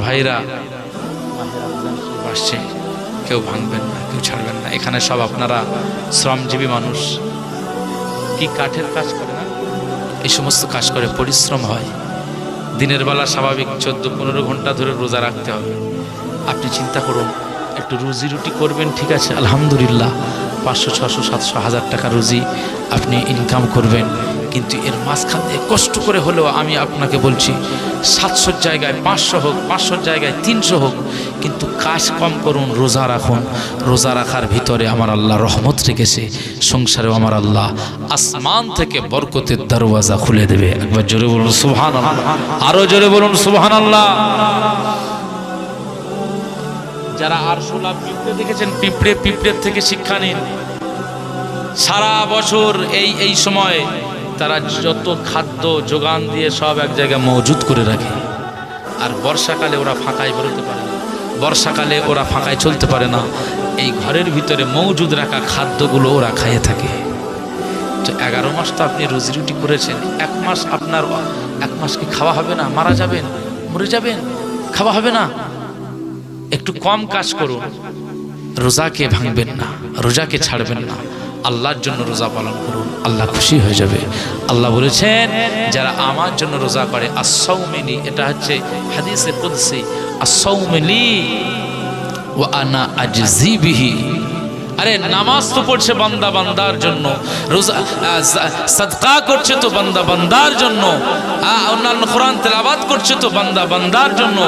ভাইরা, আসছে। কেউ ভাঙবেন না, কেউ ছাড়বেন না। এখানে সব আপনারা শ্রমজীবী মানুষ। কি কাঠের কাজ করে না? এই সমস্ত কাজ করে পরিশ্রম হয়। দিনের বেলা স্বাভাবিক চোদ্দ, পনেরো ঘণ্টা ধরে রোজা রাখতে হবে। আপনি চিন্তা করুন, একটু রুজি রুটি করবেন, ঠিক আছে? আলহামদুলিল্লাহ, পাঁচশো, ছশো, সাতশো, হাজার টাকা রুজি আপনি ইনকাম করবেন। কিন্তু এর মাঝখান দিয়ে কষ্ট করে হলেও আমি আপনাকে বলছি, সাতশোর জায়গায় পাঁচশো হোক, পাঁচশোর জায়গায় তিনশো হোক, কিন্তু কাজ কম করুন, রোজা রাখুন। রোজা রাখার ভিতরে আমার আল্লাহ রহমত রেখেছে, সংসারেও আমার আল্লাহ আসমান থেকে বরকতের দরওয়াজা খুলে দেবে। একবার জোরে বলুন সুবহান আরও জোরে বলুন সুবহান আল্লাহ যারা আরশোলা পিঁপড়ে দেখেছেন, পিঁপড়ে পিঁপড়ের থেকে শিক্ষা নিন। সারা বছর এই এই সময় তারা যত খাদ্য যোগান দিয়ে সব এক জায়গায় মজুদ করে রাখে। আর বর্ষাকালে ওরা ফাঁকায় বেরোতে পারে না। বর্ষাকালে ওরা ফাঁকায় চলতে পারে না। এই ঘরের ভিতরে মজুদ রাখা খাদ্যগুলো ওরা খাইয়ে থাকে। তো এগারো মাস তো আপনি রুজি রুটি করেছেন। এক মাস আপনার, এক মাস কি খাওয়া হবে না? মারা যাবেন? মরে যাবেন? খাওয়া হবে না? একটু কম কাজ করুন। রোজাকে ভাঙবেন না। রোজাকে ছাড়বেন না। আল্লাহর জন্য রোজা পালন করুন, আল্লাহ খুশি হয়ে যাবে। আল্লাহ বলেছেন, যারা আমার জন্য রোজা করে আসৌমিনী এটা হচ্ছে হাদিসে কুদসি আসৌমিলি ও আনা আজজিবিহি আরে নামাজ তো পড়ছে বান্দা বান্দার জন্য, রোজা সদকা করছে তো বান্দা বান্দার জন্য অন্যান্য কোরআন তেলাবাদ করছে তো বান্দা বান্দার জন্য।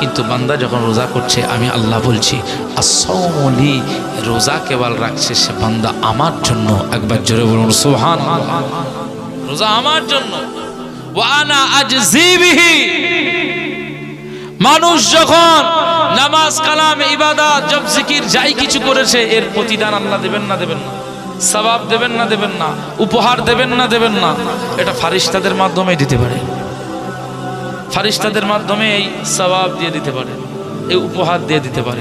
কিন্তু বান্দা যখন রোজা করছে, আমি আল্লাহ বলছি আসৌমলি রোজা কেবল রাখছে সে বান্দা আমার জন্য। একবার জোরে বলুন সোহান রোজা আমার জন্য। ওয়ানা আজজিবিহি মানুষ যখন নামাজ, কালাম, ইবাদত, জব, জিকির, যাই কিছু করেছে, এর প্রতিদান আল্লাহ দেবেন না দেবেন না। সবাব দেবেন না দেবেন না। উপহার দেবেন না দেবেন না। এটা ফারিস্তাদের মাধ্যমে দিতে পারে। ফারিস্তাদের মাধ্যমে এই সবাব দিয়ে দিতে পারে। এই উপহার দিয়ে দিতে পারে।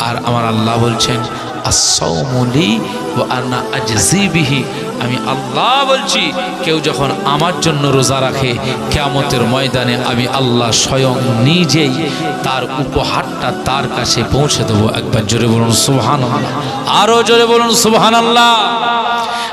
আর আমার আল্লাহ বলছেন আসৌমলি আন্না আজজিবিহি আমি আল্লাহ বলছি, কেউ যখন আমার জন্য রোজা রাখে, কেয়ামতের ময়দানে আমি আল্লাহ স্বয়ং নিজেই তার উপহারটা তার কাছে পৌঁছে দেবো। একবার জোরে বলুন সুবহান আরও জোরে বলুন সুবহান আল্লাহ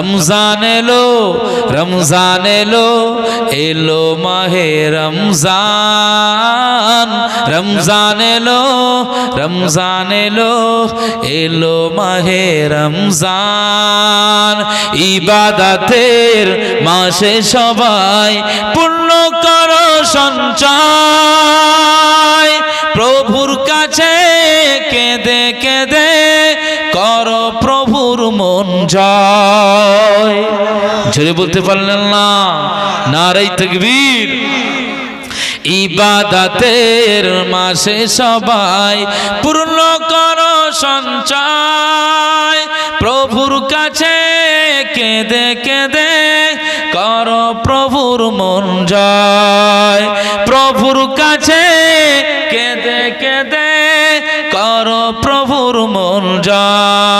রমজান এলো রমজান এলো এলো মাহে রমজান। রমজান এলো রমজান এলো এলো মাহে রমজান। ইবাদাতের মাসে সবাই পূর্ণ করো সঞ্চয়। প্রভুর কাছে কেঁদে কেঁদে করো প্রভুর মন জয়। জোরে বলতে পারলেন না। নারাই তকবীর। ইবাদাতের মাসে সবাই পূর্ণ কর সঞ্চয়। প্রভুর কাছে কেঁদে কেঁদে কর প্রভুর মন জয়। প্রভুর কাছে কেঁদে কেঁদে কর প্রভুর মন জয়।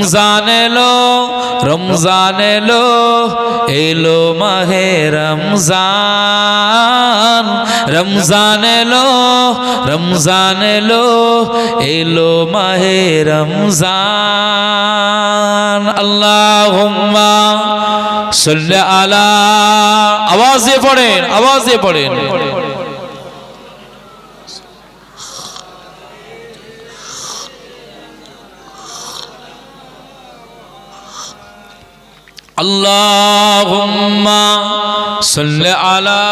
রমজান এলো রমজান এলো এলো মাহে রমজান। রমজান এলো রমজান এলো এলো মাহে রমজান। আল্লাহুম্মা সাল্লি আলা, আওয়াজ দিয়ে পড়েন, আওয়াজ দিয়ে পড়েন। اللهم صل على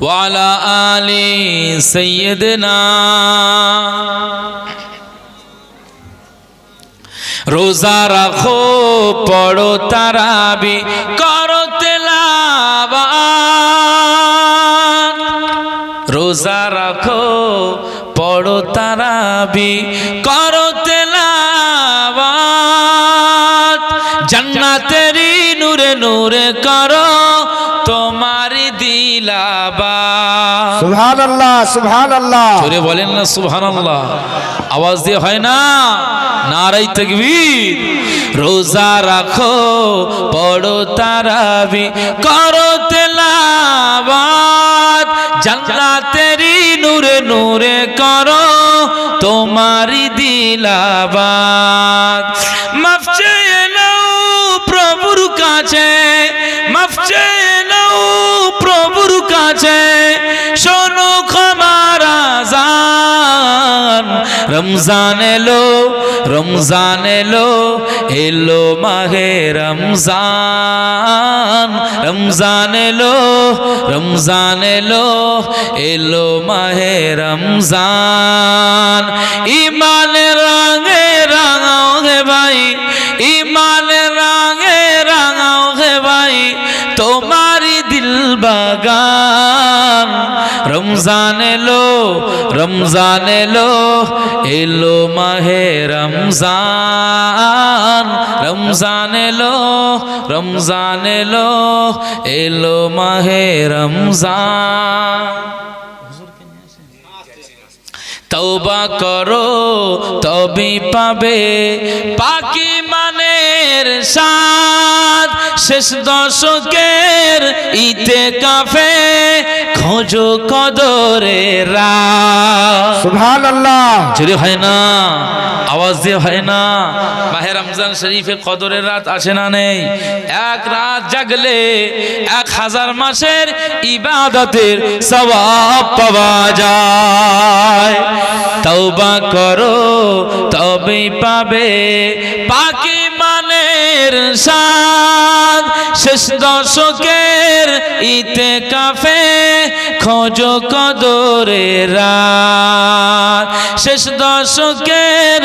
وعلى آل سيدنا রোজা রাখো পড়ো তারাবি করো পড়ো তারাবি করো তেলাবাত জান্নাতেরি নূরে নূরে করো তোমারি দিলাবা সুবহান আল্লাহ সুবহান আল্লাহ জোরে বলেন না সুবহানাল্লাহ। আওয়াজ দিয়ে হয় না? নারাই তাকবীর। রোজা রাখো পড়ো তারাবি করো তেলাওয়াত। জান্নাতেরি নূরে নূরে করো তোমারি দিলাবাত রমজান এলো রমজান এলো এলো মাহে রমজান। রমজান এলো রমজান এলো এলো মাহে রমজান। ইমানের রঙে রাঙাও হে ভাই, ইমানের রঙে রাঙাও হে ভাই তোমারি দিল বাগান রমজান এলো রমজান এলো এলো মাহে রমজান। রমজান এলো রমজান এলো এলো মাহে রমজান। তৌবা করো তবে পাবে, পাকি মানের সাদ শেষ দশকের ইতে কাফে খোঁজো কদরে রা সুবহান চুরি হয় না আওয়াজ দিয়ে হয় না। মাহে রমজান শরীফে কদরের রাত আসে না নেই। এক রাত জাগলে এক হাজার মাসের ইবাদতের সওয়াব পাওয়া যায়। তওবা করো তবে পাবে পাকি শেষ দশকের ইতে কাফে খোঁজো কদরে রাত। শেষ দশকের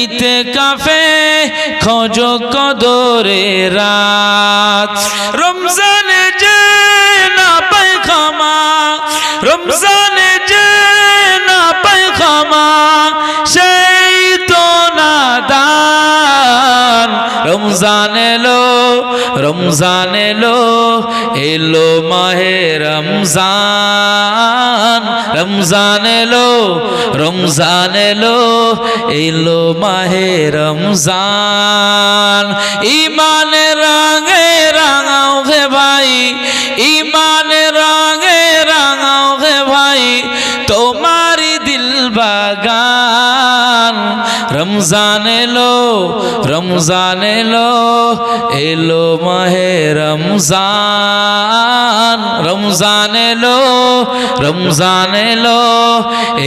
ইতে কাফে খোঁজো কদরে রাত। রমজানে যে না পাই ক্ষমা রমজানে যে না পাই ক্ষমা সেই তো নাদান। রমজান এলো রমজান এলো এলো মাহে রমজান। রমজান এলো রমজান এলো এলো মাহে রমজান। ইমানে রঙে রাঙাও হে ভাই ইমানে রঙে রাঙাও হে ভাই তোমারি দিল বাগান। রমজান এলো রমজান এলো এলো মাহে রমজান। রমজান এলো রমজান এলো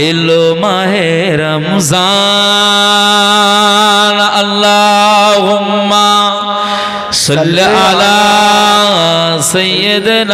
এলো মাহে রমজান। আল্লাহুম্মা সাল্লি আলা সাইয়্যিদিনা